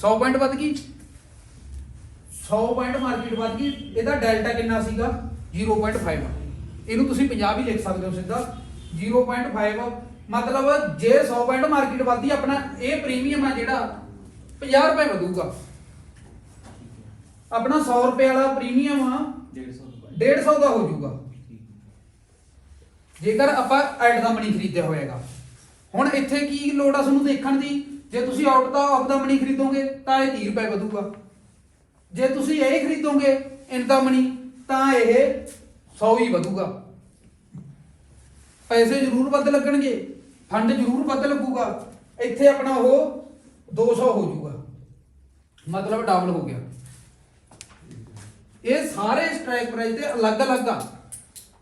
100 ਪੁਆਇੰਟ ਵੱਧ ਗਈ? 100 ਪੁਆਇੰਟ ਮਾਰਕੀਟ ਵੱਧ ਗਈ, ਇਹਦਾ ਡੈਲਟਾ ਕਿੰਨਾ ਸੀਗਾ? 0.5 ਇਹਨੂੰ ਤੁਸੀਂ 50 ਵੀ ਲਿਖ ਸਕਦੇ ਹੋ ਸਿੱਧਾ। 0.5 ਮਤਲਬ ਜੇ 100 ਪੁਆਇੰਟ ਮਾਰਕੀਟ ਵੱਧਦੀ, ਆਪਣਾ ਇਹ ਪ੍ਰੀਮੀਅਮ ਆ ਜਿਹੜਾ 50 ਰੁਪਏ ਵਧੂਗਾ। ਆਪਣਾ 100 ਰੁਪਏ ਵਾਲਾ ਪ੍ਰੀਮੀਅਮ ਆ 150 150 ਦਾ ਹੋ ਜਾਊਗਾ। ਜੇਕਰ ਆਪਾਂ ਐਡ ਦਾ ਮਨੀ ਖਰੀਦਿਆ ਹੋਏਗਾ। ਹੁਣ ਇੱਥੇ ਕੀ ਲੋੜ ਆ ਤੁਹਾਨੂੰ ਦੇਖਣ ਦੀ? ਜੇ ਤੁਸੀਂ out the of the money ਖਰੀਦੋਗੇ, ਤਾਂ ਇਹ 30 ਰੁਪਏ ਵਧੂਗਾ। ਜੇ ਤੁਸੀਂ ਇਹ ਖਰੀਦੋਗੇ ਇਨ ਦਾ ਮਨੀ ਤਾਂ ਇਹ 100 ਹੀ ਵਧੂਗਾ। ਪੈਸੇ ਜ਼ਰੂਰ ਵੱਧ ਲੱਗਣਗੇ ਫੰਡ ਜ਼ਰੂਰ ਵੱਧ ਲੱਗੂਗਾ। ਇੱਥੇ ਆਪਣਾ ਉਹ 200 ਹੋ ਜਾਊਗਾ। ਮਤਲਬ ਡਬਲ ਹੋ ਗਿਆ। ਇਹ ਸਾਰੇ ਸਟ੍ਰਾਈਕ ਪ੍ਰਾਈਸ ਤੇ ਅਲੱਗ-ਅਲੱਗ ਆ।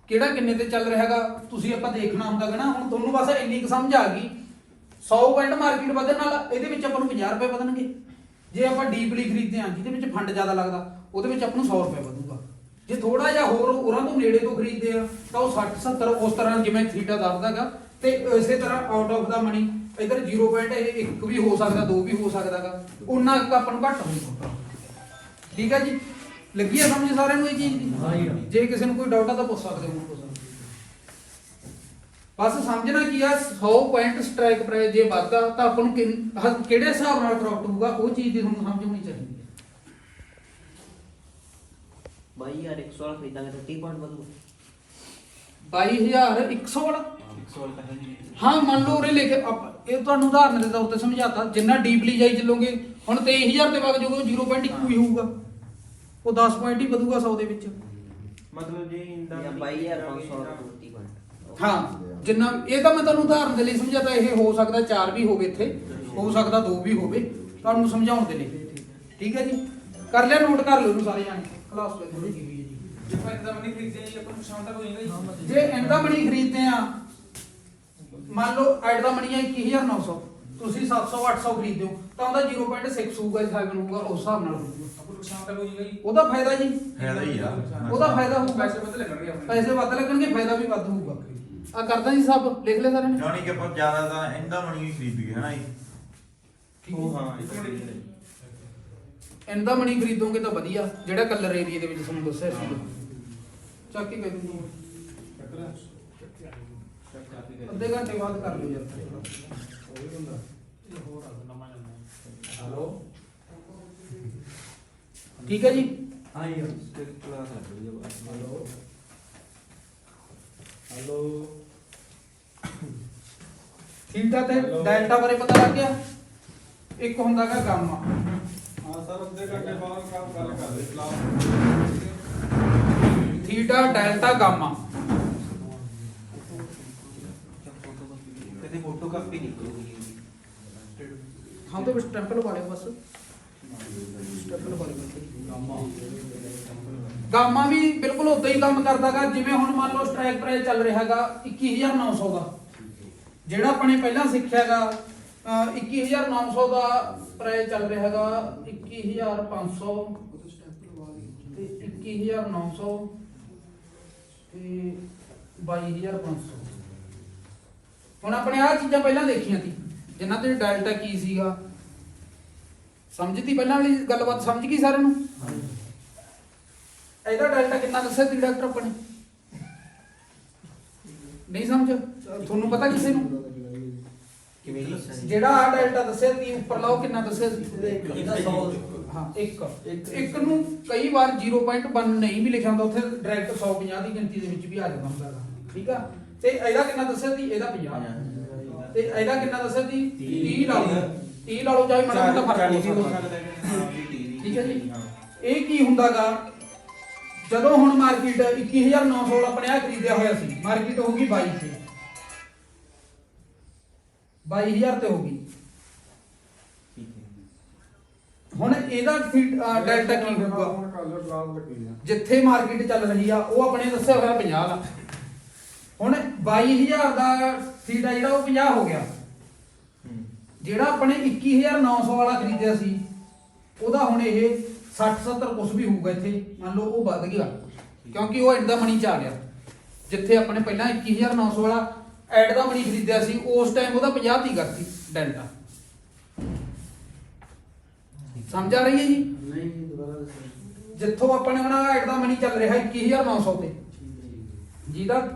ਕਿਹੜਾ ਕਿੰਨੇ ਤੇ ਚੱਲ ਰਿਹਾ ਹੈਗਾ, ਤੁਸੀਂ ਆਪਾਂ ਦੇਖਣਾ ਹੁੰਦਾਗਾ ਨਾ, ਹੁਣ ਤੁਹਾਨੂੰ ਬਸ ਇੰਨੀ ਕੁ ਸਮਝ ਆ ਗਈ। 100 ਪੁਆਇੰਟ ਮਾਰਕੀਟ ਵਧਣ ਨਾਲ ਇਹਦੇ ਵਿੱਚ ਆਪਾਂ ਨੂੰ 50 ਰੁਪਏ ਵਧਣਗੇ। ਜੇ ਆਪਾਂ ਡੀਪਲੀ ਖਰੀਦਦੇ ਹਾਂ ਜਿਹਦੇ ਵਿੱਚ ਫੰਡ ਜ਼ਿਆਦਾ ਲੱਗਦਾ ਉਹਦੇ ਵਿੱਚ ਆਪਾਂ ਨੂੰ 100 ਰੁਪਏ ਵਧੂਗਾ। ਜੇ ਥੋੜਾ ਜਿਹਾ ਹੋਰ ਉਹਨਾਂ ਤੋਂ ਨੇੜੇ ਤੋਂ ਖਰੀਦਦੇ ਆ ਤਾਂ ਉਹ 60 70 ਉਸ ਤਰ੍ਹਾਂ ਜਿਵੇਂ ਥੀਟਾ ਦੱਸਦਾਗਾ ਤੇ ਇਸੇ ਤਰ੍ਹਾਂ ਆਊਟ ਆਫ ਦਾ ਮਨੀ ਇਧਰ 0 ਇਹ ਇੱਕ ਵੀ ਹੋ ਸਕਦਾ ਦੋ ਵੀ ਹੋ ਸਕਦਾਗਾ ਉਹਨਾਂ ਕੁ ਆਪਾਂ ਨੂੰ ਘੱਟ ਹੋਊਗਾ। ਠੀਕ ਹੈ ਜੀ? ਲੱਗੀ ਆ ਸਮਝ ਸਾਰਿਆਂ ਨੂੰ ਇਹ ਚੀਜ਼ ਦੀ? ਜੇ। ਕਿਸੇ ਨੂੰ ਕੋਈ ਡਾਊਟ ਆ ਤਾਂ ਪੁੱਛ ਸਕਦੇ ਹੋ। ਬਸ ਸਮਝਣਾ ਕੀ ਆ 100 ਪੁਆਇੰਟ ਸਟ੍ਰਾਈਕ ਪ੍ਰਾਈਸ ਜੇ ਵੱਧਦਾ ਤਾਂ ਆਪਾਂ ਨੂੰ ਕਿੰਨ- ਕਿਹੜੇ ਹਿਸਾਬ ਨਾਲ ਪ੍ਰੋਫਿਟ ਹੋਊਗਾ ਉਹ ਚੀਜ਼ ਦੀ ਤੁਹਾਨੂੰ ਸਮਝ ਹੋਣੀ ਚਾਹੀਦੀ ਹੈ। ਬਾਈ ਯਾਰ 100 ਵਾਲਾ ਖਰੀਦਾਂਗੇ ਤਾਂ 30 ਪੁਆਇੰਟ ਵਧੂ। 22100 ਵਾਲਾ? 100 ਵਾਲਾ ਤਾਂ ਹੈ ਮੰਨ ਲਓ ਉਰੇ ਲਿਖ ਆਪ- ਇਹ ਤੁਹਾਨੂੰ ਉਦਾਹਰਨ ਦੇ ਤੌਰ ਤੇ ਸਮਝਾਤਾ ਜਿੰਨਾ ਡੀਪਲੀ ਜਾਈ ਚੱਲੋਗੇ ਹੁਣ 23000 ਤੇ ਵਗ ਜਾਓਗੇ 0.1 ਹੀ ਹੋਊਗਾ। ਉਹ 10 ਪੁਆਇੰਟ ਹੀ ਵਧੂਗਾ 100 ਦੇ ਵਿੱਚ। ਮਤਲਬ ਜੇ ਇੰਦਾ ਜਾਂ ਬਾਈ ਯਾਰ 500 ਵਾਲਾ ਤਾਂ 30 ਪੁਆਇੰਟ ਹਾਂ। ਜਿੰਨਾ ਇਹ ਤਾਂ ਮੈਂ ਤੁਹਾਨੂੰ ਉਦਾਹਰਨ ਦੇ ਲਈ ਸਮਝਾਤਾ ਇਹ ਹੋ ਸਕਦਾ 4 ਵੀ ਹੋਵੇ ਇੱਥੇ ਹੋ ਸਕਦਾ 2 ਵੀ ਹੋਵੇ ਤੁਹਾਨੂੰ ਸਮਝਾਉਣ ਦੇ ਲਈ। ਠੀਕ ਹੈ ਜੀ? ਕਰ ਲਿਆ ਨੋਟ ਕਰ ਲਓ ਇਹਨੂੰ ਸਾਰੇ ਜਾਣੇ। ਕਲਾਸ ਵਿੱਚ ਥੋੜੀ ਜੀ ਜੇ ਤਾਂ ਜੀ ਆਪਾਂ ਨੂੰ ਸ਼ਾਮ ਤੱਕ ਹੋ ਜਾਏਗਾ ਜੀ। ਜੇ ਐਂਡ ਦਾ ਮਨੀ ਖਰੀਦਦੇ ਆ ਮੰਨ ਲਓ ਐਡ ਦਾ ਮਨੀ ਹੈ 21900 ਤੁਸੀਂ 700 800 ਖਰੀਦਦੇ ਹੋ ਤਾਂ ਉਹਦਾ 0.6 ਹੋਊਗਾ 7 ਹੋਊਗਾ ਉਸ ਹਿਸਾਬ ਨਾਲ ਹੋਊਗਾ। ਜੀ ਉਹਦਾ ਫਾਇਦਾ ਜੀ? ਫਾਇਦਾ ਹੀ ਆ। ਉਹਦਾ ਫਾਇਦਾ ਹੋਊਗਾ। ਪੈਸੇ ਵੱਧ ਲੱਗਣਗੇ ਆਪਣੇ। ਪੈਸੇ ਵੱਧ ਲੱਗਣਗੇ ਫਾਇਦਾ ਵੀ ਵੱਧ ਹੋਊਗਾ। ਆ ਕਰਦਾ ਜੀ ਸਭ ਲਿਖ ਲੈ ਸਾਰਿਆਂ ਨੇ? ਜਾਣੀ ਕਿ ਆਪਾਂ ਜ਼ਿਆਦਾ ਤਾਂ ਇਹਦਾ ਮਣੀ ਹੀ ਖਰੀਦ ਗਏ ਹਨਾ ਜੀ? ਉਹ ਹਾਂ ਇੱਕ ਮਿੰਟ ਇਹਦਾ ਮਣੀ ਖਰੀਦੋਗੇ ਤਾਂ ਵਧੀਆ ਜਿਹੜਾ ਕਲਰ ਏਰੀਆ ਦੇ ਵਿੱਚ ਤੁਹਾਨੂੰ ਦੱਸਿਆ ਸੀ। ਚੱਕ ਕੇ ਕਹਿ ਦੂੰਗਾ ਅੱਧੇ ਘੰਟੇ ਬਾਅਦ ਕਰ ਲਿਓ ਯਾਰ ਹਲੋ? ਠੀਕ ਹੈ ਜੀ? ਹਾਂ ਜੀ ਕਲਾਸ ਲੱਗ ਰਹੀ ਹੈ ਹਲੋ? ਹੈਲੋ। ਥੀਟਾ ਤੇ? ਡੈਲਟਾ ਬਾਰੇ ਪਤਾ ਲੱਗ ਗਿਆ? ਇੱਕ ਹੁੰਦਾਗਾ ਗਾਮਾ। ਹਾਂ ਸਰ ਅੱਧੇ ਘੰਟੇ ਬਾਅਦ ਕੰਮ ਗੱਲ ਕਰ ਲਈ ਕਲਾਸ ਥੀਟਾ ਡੈਲਟਾ ਗਾਮਾ। ਤੇ ਫੋਟੋ ਕਾਪੀ ਨਿਕਲੂਗੀ ਹਾਂ ਤਾਂ ਸਟੈਂਪ ਲਵਾ ਲਿਓ ਬਸ। ਸਟੈਂਪ ਲਵਾ ਲਿਓ। ਗਾਮਾ। ਗਾਮਾ ਵੀ ਬਿਲਕੁਲ ਉਦਾਂ ਹੀ ਕੰਮ ਕਰਦਾਗਾ, ਜਿਵੇਂ ਹੁਣ ਮੰਨ ਲਓ ਸਟ੍ਰਾਈਕ ਪ੍ਰਾਈਸ ਚੱਲ ਰਿਹਾਗਾ 21900 ਦਾ। ਜਿਹੜਾ ਆਪਣੇ ਪਹਿਲਾਂ ਸਿੱਖਿਆਗਾ 21900 ਦਾ ਪ੍ਰਾਈਸ ਚੱਲ ਰਿਹਾਗਾ 21500 ਤੇ 21900 ਤੇ 22500 ਹੁਣ ਆਪਣੇ ਆਹ ਚੀਜ਼ਾਂ ਪਹਿਲਾਂ ਦੇਖੀਆਂ ਸੀ, ਜਿਨ੍ਹਾਂ ਤੇ ਡੈਲਟਾ ਕੀ ਸੀਗਾ। ਸਮਝਦੀ ਪਹਿਲਾਂ ਵਾਲੀ ਗੱਲਬਾਤ, ਸਮਝ ਗਈ ਸਾਰਿਆਂ ਨੂੰ? ਇਹਦਾ ਡੈਲਟਾ ਕਿੰਨਾ ਦੱਸਿਆ ਸੀ ਡਾਕਟਰ ਆਪਣੇ? ਨਹੀਂ ਸਮਝ? ਤੁਹਾਨੂੰ ਪਤਾ ਕਿਸੇ ਨੂੰ? ਕਿਵੇਂ ਜਿਹੜਾ ਆ ਡੈਲਟਾ ਦੱਸਿਆ ਸੀ ਉੱਪਰ ਲਾਓ ਕਿੰਨਾ ਦੱਸਿਆ ਸੀ? ਇਹਦਾ 100 ਹਾਂ ਇੱਕ। ਇੱਕ ਨੂੰ ਕਈ ਵਾਰ 0.1 ਨਹੀਂ ਵੀ ਲਿਖਿਆ ਹੁੰਦਾ ਉੱਥੇ ਡਾਇਰੈਕਟ 150 ਦੀ ਗਿਣਤੀ ਦੇ ਵਿੱਚ ਵੀ ਆ ਜਾਂਦਾ ਹੁੰਦਾ। ਠੀਕ ਆ? ਤੇ ਇਹਦਾ ਕਿੰਨਾ ਦੱਸਿਆ ਸੀ? ਇਹਦਾ 50 ਤੇ ਇਹਦਾ ਕਿੰਨਾ ਦੱਸਿਆ ਸੀ? 30 ਲਾ ਲਓ। 30 ਲਾ ਲਓ ਚਾਹੇ ਮਾੜਾ ਮੋਟਾ ਫ਼ਰਕ ਹੋ ਸਕਦਾ। ਠੀਕ ਹੈ ਜੀ? ਇਹ ਕੀ ਹੁੰਦਾਗਾ ਜਦੋਂ ਹੁਣ ਮਾਰਕੀਟ 21900 ਆਪਣੇ ਆ ਖਰੀਦਿਆ ਹੋਇਆ ਸੀ ਮਾਰਕੀਟ ਹੋ ਗਈ 22 22000 ਤੇ ਹੋ ਗਈ। ਹੁਣ ਇਹਦਾ ਡੈਲਟਾ ਕੀ ਹੋਊਗਾ? ਜਿੱਥੇ ਮਾਰਕੀਟ ਚੱਲ ਰਹੀ ਆ ਉਹ ਆਪਣੇ ਦੱਸਿਆ ਹੋਇਆ 50 ਲਾ ਹੁਣ 22000 ਦਾ ਥੀਟਾ ਜਿਹੜਾ ਉਹ 50 ਹੋ ਗਿਆ। ਜਿਹੜਾ ਆਪਣੇ 21900 ਵਾਲਾ ਖਰੀਦਿਆ ਸੀ ਉਹਦਾ ਹੁਣ ਇਹ 60 70 ਕੁਝ ਵੀ ਹੋਊਗਾ ਇੱਥੇ ਮੰਨ ਲਓ ਉਹ ਵੱਧ ਗਿਆ। ਕਿਉਂਕਿ ਉਹ ਐਡ ਦਾ ਮਨੀ ਚ ਆ ਗਿਆ। ਜਿੱਥੇ ਆਪਣੇ ਪਹਿਲਾਂ 21900 ਵਾਲਾ ਐਡ ਦਾ ਮਨੀ ਖਰੀਦਿਆ ਸੀ ਉਸ ਟਾਈਮ ਉਹਦਾ 50 ਦੀ ਕਰਤੀ ਡੈਲਟਾ। ਸਮਝ ਆ ਰਹੀ ਹੈ ਜੀ? ਨਹੀਂ ਦੁਬਾਰਾ ਦੱਸੋ। ਜਿੱਥੋਂ ਆਪਣੇ ਹੁਣ ਐਡ ਦਾ ਮਨੀ ਚੱਲ ਰਿਹਾ 21900 ਤੇ। ਜਿਹਦਾ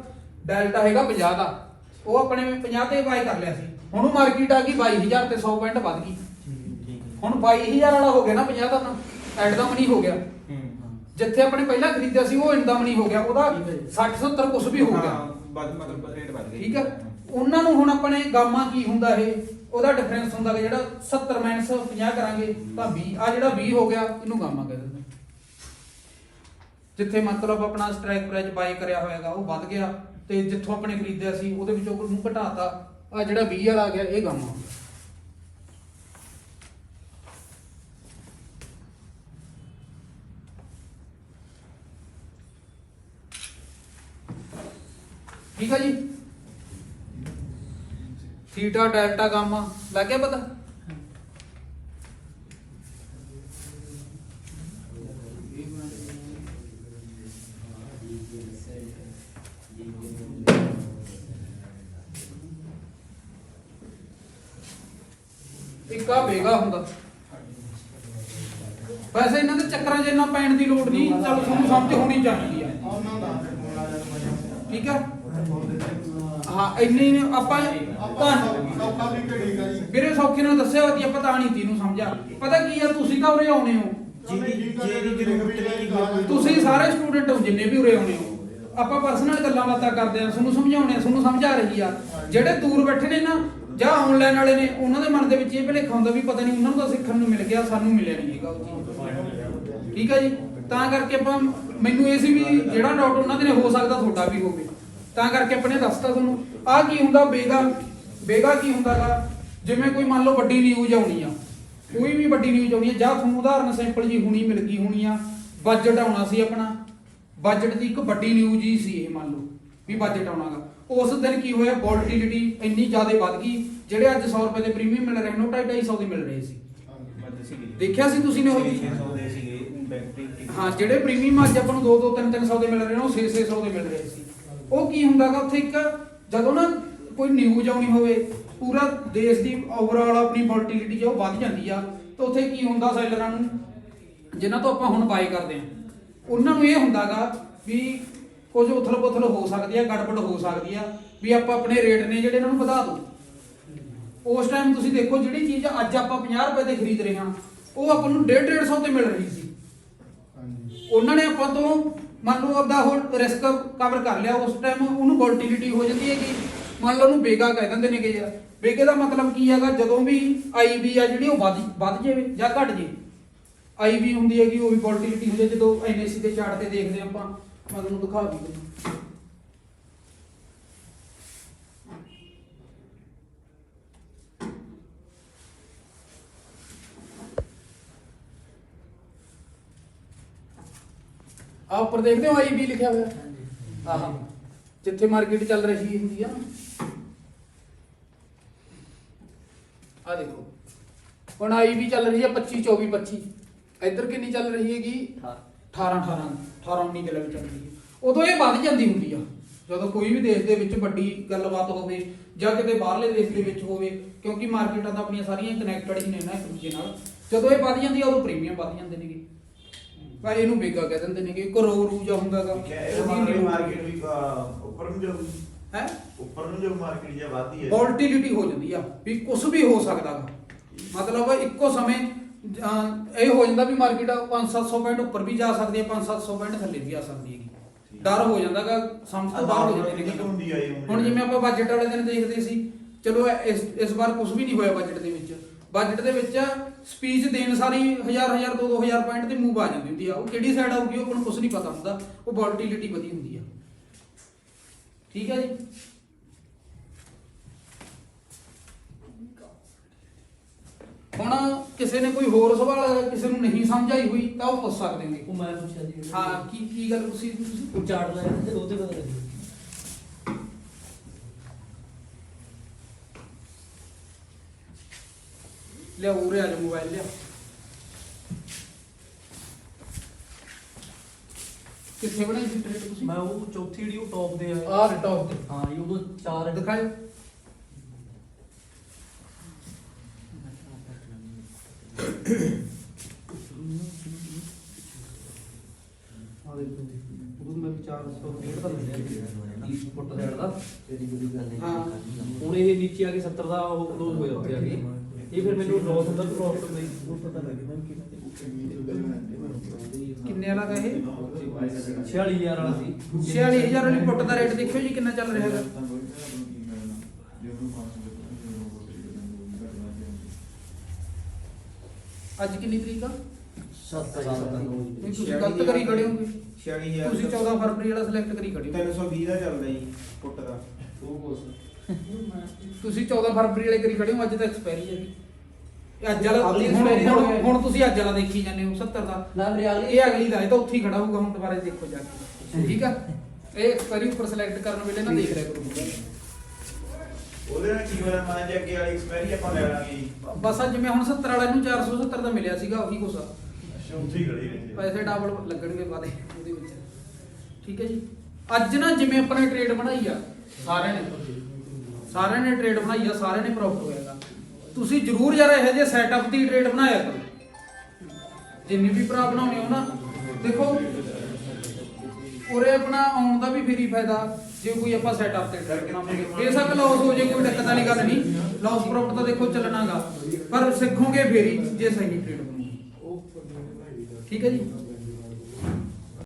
ਡੈਲਟਾ ਹੈਗਾ 50 ਦਾ। ਉਹ ਆਪਣੇ 50 ਤੇ ਬਾਈ ਕਰ ਲਿਆ ਸੀ। ਹੁਣ ਉਹ ਮਾਰਕੀਟ ਆ ਗਈ 22000 ਤੇ 100 ਪੁਆਇੰਟ ਵੱਧ ਗਈ। ਹੁਣ 22000 ਵਾਲਾ ਹੋ ਗਿਆ ਨਾ 50 ਦਾ ਨਾ ਐਡ ਦਾ ਮਨੀ ਹੋ ਗਿਆ। ਜਿੱਥੇ ਆਪਣੇ ਪਹਿਲਾਂ ਖਰੀਦਿਆ ਸੀ ਉਹ ਐਡ ਦਾ ਮਨੀ ਹੋ ਗਿਆ। ਉਹਦਾ 60 70 ਕੁਝ ਵੀ ਹੋ ਗਿਆ। ਵੱਧ ਮਤਲਬ ਰੇਟ ਵੱਧ ਗਈ। ਠੀਕ ਹੈ। ਉਹਨਾਂ ਨੂੰ ਹੁਣ ਆਪਣੇ ਗਾਮਾ ਕੀ ਹੁੰਦਾ ਇਹ? ਉਹਦਾ ਡਿਫਰੈਂਸ ਹੁੰਦਾ ਕਿ ਜਿਹੜਾ 70 ਮਾਈਨਸ 50 ਕਰਾਂਗੇ ਤਾਂ 20 ਆ ਜਿਹੜਾ 20 ਹੋ ਗਿਆ ਇਹਨੂੰ ਗਾਮਾ ਕਹਿੰਦੇ ਨੇ ਜਿੱਥੇ ਮਤਲਬ ਆਪਣਾ ਸਟ੍ਰਾਈਕ ਪ੍ਰਾਈਸ ਬਾਈ ਕਰਿਆ ਹੋਇਆਗਾ ਉਹ ਵੱਧ ਗਿਆ। ਤੇ ਜਿੱਥੋਂ ਆਪਣੇ ਖਰੀਦਿਆ ਸੀ ਉਹਦੇ ਵਿੱਚੋਂ ਉਹਨੂੰ ਘਟਾਤਾ। ਆ ਜਿਹੜਾ 20 ਵਾਲਾ ਆ ਗਿਆ ਇਹ ਗਾਮਾ ਹੋ ਗਿਆ। ਠੀਕ ਆ ਜੀ? ਥੀਟਾ, ਡੈਲਟਾ, ਗਾਮਾ, ਲੱਗ ਗਿਆ ਪਤਾ? ਇੱਕ ਆ ਬੇਗਾ ਹੁੰਦਾ। ਵੈਸੇ ਇਹਨਾਂ ਦੇ ਚੱਕਰਾਂ 'ਚ ਇੰਨਾ ਪੈਣ ਦੀ ਲੋੜ ਨਹੀਂ, ਚਲ ਤੁਹਾਨੂੰ ਸਮਝ ਹੋਣੀ ਚਾਹੀਦੀ ਆ। ਠੀਕ ਆ? ਹਾਂ ਇੰਨੀ ਆਪਾਂ ਤਾਂ ਸੌਖਾ ਵੀ ਘੜੀ ਗਈ ਵੀਰੇ ਸੌਖੇ ਨਾਲ ਦੱਸਿਆ ਹੋਤੀ ਆਪਾਂ ਤਾਂ ਨਹੀਂ ਤੀਨੂੰ ਸਮਝਾ ਪਤਾ ਕੀ ਆ ਤੁਸੀਂ ਤਾਂ ਉਰੇ ਆਉਣੇ ਹੋ। ਜਿਹਦੀ ਜਿਹਦੀ ਜ਼ਰੂਰਤ ਨਹੀਂ ਤੁਸੀਂ ਸਾਰੇ ਸਟੂਡੈਂਟ ਹੋ ਜਿੰਨੇ ਵੀ ਉਰੇ ਆਉਣੇ ਹੋ। ਆਪਾਂ ਪਰਸਨਲ ਗੱਲਾਂ ਬਾਤਾਂ ਕਰਦੇ ਆ ਤੁਹਾਨੂੰ ਸਮਝਾਉਣੇ ਆ ਤੁਹਾਨੂੰ ਸਮਝਾ ਰਹੀ ਆ। ਜਿਹੜੇ ਦੂਰ ਬੈਠੇ ਨੇ ਨਾ ਜਾਂ ਆਨਲਾਈਨ ਵਾਲੇ ਨੇ ਉਹਨਾਂ ਦੇ ਮਨ ਦੇ ਵਿੱਚ ਇਹ ਭੁਲੇਖਾ ਹੁੰਦਾ ਵੀ ਪਤਾ ਨਹੀਂ ਉਹਨਾਂ ਨੂੰ ਤਾਂ ਸਿੱਖਣ ਨੂੰ ਮਿਲ ਗਿਆ ਸਾਨੂੰ ਮਿਲਿਆ ਨਹੀਂ ਹੈਗਾ ਉਹ ਚੀਜ਼। ਠੀਕ ਆ ਜੀ? ਤਾਂ ਕਰਕੇ ਆਪਾਂ ਮੈਨੂੰ ਇਹ ਸੀ ਵੀ ਜਿਹੜਾ ਡਾਊਟ ਉਹਨਾਂ ਦੇ ਨੇ ਹੋ ਸਕਦਾ ਤੁਹਾਡਾ ਵੀ ਹੋਵੇ। ਤਾਂ ਕਰਕੇ ਆਪਣੇ ਦੱਸਤਾ ਤੁਹਾਨੂੰ ਆ ਕੀ ਹੁੰਦਾ ਬੇਗਾ ਬੇਗਾ ਕੀ ਹੁੰਦਾਗਾ? ਜਿਵੇਂ ਕੋਈ ਮੰਨ ਲਓ ਵੱਡੀ ਨਿਊਜ਼ ਆਉਣੀ ਆ, ਕੋਈ ਵੀ ਵੱਡੀ ਨਿਊਜ਼ ਆਉਣੀ ਆ, ਜਾਂ ਤੁਹਾਨੂੰ ਉਦਾਹਰਨ ਸਿੰਪਲ ਜੀ ਹੁਣੀ ਮਿਲ ਗਈ ਹੋਣੀ ਆ ਬਜਟ ਆਉਣਾ ਸੀ ਆਪਣਾ ਬਜਟ ਦੀ ਇੱਕ ਵੱਡੀ ਨਿਊਜ਼ ਹੀ ਸੀ ਇਹ ਮੰਨ ਲਓ, ਵੀ ਬਜਟ ਆਉਣਾਗਾ। ਉਸ ਦਿਨ ਕੀ ਹੋਇਆ ਵੋਲਟਿਲਿਟੀ ਇੰਨੀ ਜ਼ਿਆਦਾ ਵੱਧ ਗਈ, ਜਿਹੜੇ ਅੱਜ 100 ਰੁਪਏ ਦੇ ਪ੍ਰੀਮੀਅਮ ਮਿਲ ਰਹੇ ਨੇ, ਉਹ 250 ਦੇ ਮਿਲ ਰਹੇ ਸੀ। ਦੇਖਿਆ ਸੀ ਤੁਸੀਂ ਨੇ ਉਹ? ਹਾਂ, ਜਿਹੜੇ ਪ੍ਰੀਮੀਅਮ ਅੱਜ ਆਪਾਂ ਨੂੰ 2 2 3 300 ਦੇ ਮਿਲ ਰਹੇ ਨੇ, ਉਹ 6 600 ਦੇ ਮਿਲ ਰਹੇ ਸੀ। ਉਹ ਕੀ ਹੁੰਦਾਗਾ ਉੱਥੇ ਇੱਕ ਜਦੋਂ ਨਾ ਕੋਈ ਨਿਊਜ਼ ਆਉਣੀ ਹੋਵੇ ਪੂਰਾ ਦੇਸ਼ ਦੀ ਓਵਰਆਲ ਆਪਣੀ ਵੋਲਟਿਲਿਟੀ ਜੋ ਵੱਧ ਜਾਂਦੀ ਆ ਤਾਂ ਉੱਥੇ ਕੀ ਹੁੰਦਾ ਸੈਲਰਾਂ ਨੂੰ ਜਿਨ੍ਹਾਂ ਤੋਂ ਆਪਾਂ ਹੁਣ ਬਾਈ ਕਰਦੇ ਆ ਉਹਨਾਂ ਨੂੰ ਇਹ ਹੁੰਦਾਗਾ ਵੀ ਕੁਝ ਉਥਲ ਪੁਥਲ ਹੋ ਸਕਦੀ ਆ ਗੜਬੜ ਹੋ ਸਕਦੀ ਆ ਵੀ ਆਪਾਂ ਆਪਣੇ ਰੇਟ ਨੇ ਜਿਹੜੇ ਇਹਨਾਂ ਨੂੰ ਵਧਾ ਦਿਓ। ਉਸ ਟਾਈਮ ਤੁਸੀਂ ਦੇਖੋ ਜਿਹੜੀ ਚੀਜ਼ ਅੱਜ ਆਪਾਂ 50 ਰੁਪਏ ਦੇ ਖਰੀਦ ਰਹੇ ਹਾਂ ਉਹ ਆਪਾਂ ਨੂੰ 1.5 150 ਤੇ ਮਿਲ ਰਹੀ ਸੀ। ਉਹਨਾਂ ਨੇ ਆਪਾਂ ਤੋਂ ਮੰਨ ਲਓ ਆਪਦਾ ਉਹ ਰਿਸਕ ਕਵਰ ਕਰ ਲਿਆ, ਉਸ ਟਾਈਮ ਉਹਨੂੰ ਵੋਲਟਿਲਿਟੀ ਹੋ ਜਾਂਦੀ ਹੈ ਕਿ ਮੰਨ ਲਓ ਉਹਨੂੰ ਬੇਗਾ ਕਹਿ ਦਿੰਦੇ ਨੇ ਕਿ ਯਾਰ। ਬੇਗੇ ਦਾ ਮਤਲਬ ਕੀ ਹੈਗਾ? ਜਦੋਂ ਵੀ ਆਈਬੀ ਆ ਜਿਹੜੀ ਉਹ ਵੱਧ ਵੱਧ ਜਾਵੇ ਜਾਂ ਘਟ ਜੇ ਆਈਬੀ ਹੁੰਦੀ ਹੈਗੀ, ਉਹ ਵੀ ਵੋਲਟਿਲਿਟੀ ਹੁੰਦੀ ਹੈ ਜਦੋਂ ਐਨਏਸੀ ਦੇ ਚਾਰਟ ਤੇ ਦੇਖਦੇ ਹਾਂ ਆਪਾਂ, ਮੈਂ ਤੁਹਾਨੂੰ ਦਿਖਾ ਵੀ ਦਿੰਦਾ। ਆ ਉੱਪਰ ਦੇਖਦੇ ਹੋ ਆਈਬੀ ਲਿਖਿਆ ਹੋਇਆ? ਆਹ ਜਿੱਥੇ ਮਾਰਕੀਟ ਚੱਲ ਰਹੀ ਹੁੰਦੀ ਆ। ਆ ਦੇਖੋ। ਹੁਣ ਆਈਬੀ ਚੱਲ ਰਹੀ ਹੈ 25 24 25 ਇੱਧਰ ਕਿੰਨੀ ਚੱਲ ਰਹੀ ਹੈਗੀ? 18 18 18 19 ਦੇ ਲੈਵਲ ਚੱਲ ਰਹੀ ਹੈ। ਉਦੋਂ ਇਹ ਵੱਧ ਜਾਂਦੀ ਹੁੰਦੀ ਆ। ਜਦੋਂ ਕੋਈ ਵੀ ਦੇਸ਼ ਦੇ ਵਿੱਚ ਵੱਡੀ ਗੱਲਬਾਤ ਹੋਵੇ ਜਾਂ ਕਿਤੇ ਬਾਹਰਲੇ ਦੇਸ਼ ਦੇ ਵਿੱਚ ਹੋਵੇ ਕਿਉਂਕਿ ਮਾਰਕੀਟਾਂ ਤਾਂ ਆਪਣੀਆਂ ਸਾਰੀਆਂ ਕਨੈਕਟਡ ਹੀ ਨੇ ਨਾ ਇੱਕ ਦੂਜੇ ਨਾਲ। ਜਦੋਂ ਇਹ ਵੱਧ ਜਾਂਦੀ ਆ ਉਦੋਂ ਪ੍ਰੀਮੀਅਮ ਵੱਧ ਜਾਂਦੇ ਨੇਗੇ। ਪਰ ਇਹਨੂੰ ਬੇਗਾ ਕਹਿ ਦਿੰਦੇ ਨੇਗੇ ਇੱਕ ਰੋ ਰੂ ਜਾਂ ਹੁੰਦਾਗਾ। ਇਹ ਮਾਰਕੀਟ ਵੀ ਅਹ, ਉੱਪਰ ਨੂੰ ਜਾਊਗੀ। ਹੈ? ਉੱਪਰ ਨੂੰ ਜੋ ਮਾਰਕੀਟ ਜਾਂ ਵਧਦੀ ਹੈ। ਵੋਲਟਿਲਿਟੀ ਹੋ ਜਾਂਦੀ ਆ ਵੀ ਕੁਝ ਵੀ ਹੋ ਸਕਦਾ ਗਾ ਮਤਲਬ ਇੱਕੋ ਸਮੇਂ ਅਹ, ਇਹ ਹੋ ਜਾਂਦਾ ਵੀ ਮਾਰਕੀਟ 5-700 ਪੁਆਇੰਟ ਉੱਪਰ ਵੀ ਜਾ ਸਕਦੀ ਹੈ 5-700 ਪੁਆਇੰਟ ਥੱਲੇ ਵੀ ਆ ਸਕਦੀ ਹੈਗੀ। ਡਰ ਹੋ ਜਾਂਦਾਗਾ ਸਮਝ ਤੋਂ ਬਾਹਰ ਹੋ ਜਾਂਦੇ ਨੇ ਹੁੰਦੀ ਆ ਇਹ ਹੁਣ? ਜਿਵੇਂ ਆਪਾਂ ਬਜਟ ਵਾਲੇ ਦਿਨ ਦੇਖਦੇ ਸੀ ਚਲੋ ਇਸ ਇਸ ਵਾਰ ਕੁਝ ਵੀ ਨਹੀਂ ਹੋਇਆ ਬਜਟ ਦੇ ਵਿੱਚ। ਬਜਟ ਦੇ ਵਿੱਚ ਸਪੀਚ ਦੇਣ ਸਾਰੀ 1000 1000 2 2000 ਪੁਆਇੰਟ ਤੇ ਮੂਵ ਆ ਜਾਂਦੀ ਹੁੰਦੀ ਆ। ਉਹ ਕਿਹੜੀ ਸਾਈਡ ਆਊਗੀ ਉਹ ਨੂੰ ਕੁਝ ਨਹੀਂ ਪਤਾ ਹੁੰਦਾ। ਉਹ ਵੋਲਟਿਲਿਟੀ ਵਧੀ ਹੁੰਦੀ ਆ। ਠੀਕ ਹੈ ਜੀ? ਹੁਣ ਕਿਸੇ ਨੇ ਕੋਈ ਹੋਰ ਸਵਾਲ ਕਿਸੇ ਨੂੰ ਨਹੀਂ ਸਮਝ ਆਈ ਹੋਈ ਤਾਂ ਉਹ ਪੁੱਛ ਸਕਦੇ ਨੇ। ਉਹ ਮੈਂ ਪੁੱਛਿਆ ਸੀ। ਹਾਂ ਕੀ ਕੀ ਗੱਲ ਪੁੱਛੀ ਸੀ ਤੁਸੀਂ? ਉਹ ਚਾਰਟ ਲਾਇਆ ਤੇ ਉਹਦੇ ਪਤਾ ਲੱਗੀ ਲਿਆ ਉਰੇ ਆ ਜਾ ਮੋਬਾਈਲ ਲਿਆ। ਕਿੱਥੇ ਬਣਾਈ ਸੀ ਟ੍ਰੇਡ ਤੁਸੀਂ? ਮੈਂ ਉਹ ਚੌਥੀ ਜਿਹੜੀ ਉਹ ਟੌਪ ਦੇ ਆ। ਆਹ ਟੌਪ ਤੇ। ਹਾਂ ਜੀ ਉਦੋਂ ਚਾਰ ਦਿਖਾਓ ਆ ਦੇਖੋ ਉਦੋਂ ਮੈਂ 400 ਰੇਟ ਦਾ ਲਿਆ 30 ਫੁੱਟ ਦਾ? ਦਾ ਤੇਰੀ ਬੁਰੀ ਗੱਲ ਨਹੀਂ ਹਾਂ। ਹੁਣ ਇਹ ਨੀਚੇ ਆ ਕੇ 70 ਦਾ ਉਹ ਕਲੋਜ਼ ਹੋਇਆ ਉੱਤੇ ਆ ਕੇ। ਇਹ ਫਿਰ ਮੈਨੂੰ ਲਾਸ ਤੇ ਪ੍ਰੋਫਿਟ ਨਹੀਂ ਕਿੰਨੇ ਵਾਲਾ ਗਾ ਇਹ? 46000 ਵਾਲਾ ਸੀ। 46000 ਵਾਲੀ ਫੁੱਟ ਦਾ ਰੇਟ ਦੇਖਿਓ ਜੀ ਕਿੰਨਾ ਚੱਲ ਰਿਹਾ ਹੈਗਾ। ਅੱਜ ਕਿੰਨੀ ਤਰੀਕ ਆ? ਸੱਤ ਨਹੀਂ ਤੁਸੀਂ ਗਲਤ ਕਰੀ ਖੜੇ ਹੋਗੇ 46000 ਤੁਸੀਂ 14 ਫਰਵਰੀ ਵਾਲਾ ਸਿਲੈਕਟ ਕਰੀ ਖੜੇ ਹੋ। 320 ਦਾ ਚੱਲਦਾ ਜੀ ਫੁੱਟ ਦਾ। ਤੁਸੀਂ 14 ਫਰਵਰੀ ਵਾਲੇ ਕਰੀ ਖੜੇ ਹੋ ਅੱਜ ਤਾਂ ਐਕਸਪਾਇਰੀ ਹੈ ਜੀ ਅੱਜ ਵਾਲਾ ਅਗਲੀ ਹੁਣ- expiry ਹੁਣ ਹੋਣੀ ਹੈ। ਹੁਣ ਤੁਸੀਂ ਅੱਜ ਵਾਲਾ ਦੇਖੀ ਜਾਂਦੇ ਹੋ 70 ਦਾ। ਨਾ ਮੇਰੇ ਅਗਲੀ ਇਹ ਅਗਲੀ ਦਾ ਇਹ ਤਾਂ ਉੱਥੇ ਹੀ ਖੜਾ ਹੋਊਗਾ ਹੁਣ ਦੁਬਾਰਾ ਦੇਖੋ ਜਾ ਕੇ। ਠੀਕ ਆ? ਇਹ ਐਕਸਪਾਇਰੀ ਉੱਪਰ ਸਿਲੈਕਟ ਕਰਨ ਵੇਲੇ ਨਾ ਦੇਖ ਰਿਹਾ ਕਰੋ। ਉਹਦੇ ਨਾਲ ਕੀ ਹੋਇਆ? ਮਾਂ ਜੀ ਅੱਗੇ ਵਾਲੀ ਐਕਸਪਾਇਰੀ ਆਪਾਂ ਲੈ ਲਾਂਗੇ। ਜੀ ਬਸ ਅੱਜ ਜਿਵੇਂ ਹੁਣ 70 ਵਾਲੇ ਨੂੰ 470 ਦਾ ਮਿਲਿਆ ਸੀਗਾ ਉਹੀ ਕੁਛ ਆ। ਅੱਛਾ ਉੱਥੇ ਹੀ ਖੜੀ ਰਹਿੰਦੀ ਪੈਸੇ ਡਬਲ ਲੱਗਣਗੇ ਬਾਅਦ ਉਹਦੇ ਵਿੱਚ। ਠੀਕ ਹੈ ਜੀ। ਅੱਜ ਨਾ ਜਿਵੇਂ ਆਪਾਂ ਨੇ ਟ੍ਰੇਡ ਬਣਾਈ ਆ ਸਾਰਿਆਂ ਨੇ ਸਾਰਿਆਂ ਨੇ ਟ੍ਰੇਡ ਬਣਾਈ ਆ ਸਾਰਿਆਂ ਨੇ ਪ੍ਰੋਫਿਟ ਹੋਇਆਗਾ ਤੁਸੀਂ ਜਰੂਰ ਯਾਰ ਇਹੋ ਜਿਹੇ ਸੈਟਅਪ ਦੀ ਟ੍ਰੇਡ ਬਣਾਇਆ ਕਰੋ। ਜਿੰਨੀ ਵੀ ਭਰਾ ਬਣਾਉਣੇ ਹੋ ਨਾ, ਦੇਖੋ, ਉਰੇ ਆਪਣਾ ਆਉਣ ਦਾ ਵੀ ਫਰੀ ਫਾਇਦਾ, ਜੇ ਕੋਈ ਆਪਾਂ ਸੈਟਅਪ ਤੇ ਟ੍ਰੇਡ ਬਣਾਵਾਂਗੇ। ਬੇਸ਼ੱਕ ਲਾਸ ਹੋ ਜੇ ਕੋਈ ਦਿੱਕਤ ਵਾਲੀ ਗੱਲ ਨਹੀਂ। ਲਾਸ ਪ੍ਰੋਫਿਟ ਤਾਂ ਦੇਖੋ ਚੱਲਣਾਗਾ। ਪਰ ਸਿੱਖੋਗੇ ਫੇਰੀ ਜੇ ਸਹੀ ਟ੍ਰੇਡ ਠੀਕ ਹੈ ਜੀ?